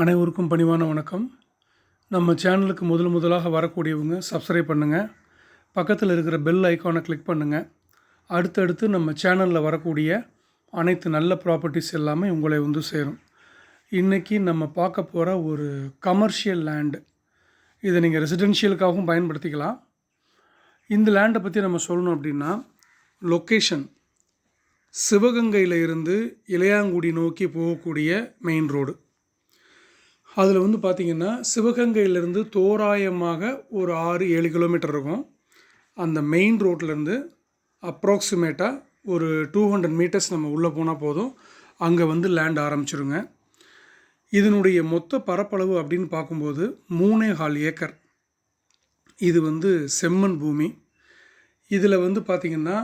அனைவருக்கும் பணிவான வணக்கம். நம்ம சேனலுக்கு முதல் முதலாக வரக்கூடியவங்க சப்ஸ்கிரைப் பண்ணுங்கள் பக்கத்தில் இருக்கிற பெல் ஐக்கானை கிளிக் பண்ணுங்கள் அடுத்தடுத்து நம்ம சேனலில் வரக்கூடிய அனைத்து நல்ல ப்ராப்பர்ட்டிஸ் எல்லாமே உங்களை வந்து சேரும். இன்றைக்கி நம்ம பார்க்க போகிற ஒரு கமர்ஷியல் லேண்டு இதை நீங்கள் ரெசிடென்ஷியலுக்காகவும் பயன்படுத்திக்கலாம். இந்த லேண்டை பற்றி நம்ம சொல்லணும் அப்படின்னா லொக்கேஷன் சிவகங்கையில் இருந்து இளையாங்குடி நோக்கி போகக்கூடிய மெயின் ரோடு அதில் வந்து பார்த்திங்கன்னா சிவகங்கையிலேருந்து தோராயமாக ஒரு ஆறு ஏழு கிலோமீட்டர் இருக்கும். அந்த மெயின் ரோட்லேருந்து அப்ராக்சிமேட்டாக ஒரு டூ ஹண்ட்ரட் மீட்டர்ஸ் நம்ம உள்ளே போனால் போதும். அங்கே வந்து லேண்ட் ஆரம்பிச்சிருங்க. இதனுடைய மொத்த பரப்பளவு அப்படின்னு பார்க்கும்போது மூணே ஹால் ஏக்கர். இது வந்து செம்மண் பூமி. இதில் வந்து பார்த்திங்கன்னா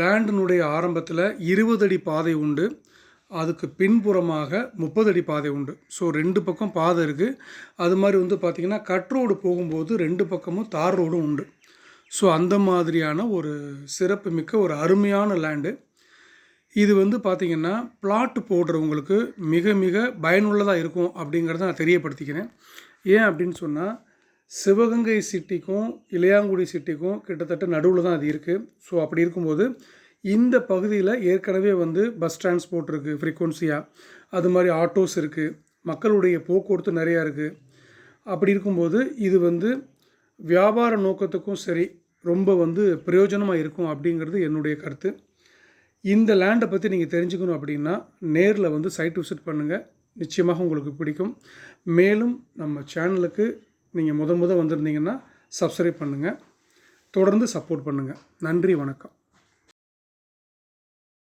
லேண்டினுடைய ஆரம்பத்தில் இருபது அடி பாதை உண்டு. அதுக்கு பின்புறமாக முப்பது அடி பாதை உண்டு. ஸோ ரெண்டு பக்கம் பாதை இருக்குது அது மாதிரி வந்து பார்த்திங்கன்னா கட் ரோடு போகும்போது ரெண்டு பக்கமும் தார் ரோடும் உண்டு. ஸோ அந்த மாதிரியான ஒரு சிறப்பு மிக்க ஒரு அருமையான லேண்டு இது வந்து பார்த்திங்கன்னா பிளாட் போடுறவங்களுக்கு மிக மிக பயனுள்ளதாக இருக்கும் அப்படிங்கிறத நான் தெரியப்படுத்திக்கிறேன். ஏன் அப்படின்னு சொன்னால் சிவகங்கை சிட்டிக்கும் இளையாங்குடி சிட்டிக்கும் கிட்டத்தட்ட நடுவில் தான் அது இருக்குது ஸோ அப்படி இருக்கும்போது இந்த பகுதியில் ஏற்கனவே வந்து பஸ் டிரான்ஸ்போர்ட் இருக்குது ஃப்ரீக்குவன்சியாக அது மாதிரி ஆட்டோஸ் இருக்குது மக்களுடைய போக்குவரத்து நிறையா இருக்குது அப்படி இருக்கும்போது இது வந்து வியாபார நோக்கத்துக்கும் சரி ரொம்ப வந்து பிரயோஜனமாக இருக்கும் அப்படிங்கிறது என்னுடைய கருத்து. இந்த லேண்டை பற்றி நீங்கள் தெரிஞ்சுக்கணும் அப்படின்னா நேரில் வந்து சைட் விசிட் பண்ணுங்கள் நிச்சயமாக உங்களுக்கு பிடிக்கும். மேலும் நம்ம சேனலுக்கு நீங்கள் முத முத வந்திருந்தீங்கன்னா சப்ஸ்கிரைப் பண்ணுங்கள் தொடர்ந்து சப்போர்ட் பண்ணுங்கள் நன்றி வணக்கம்.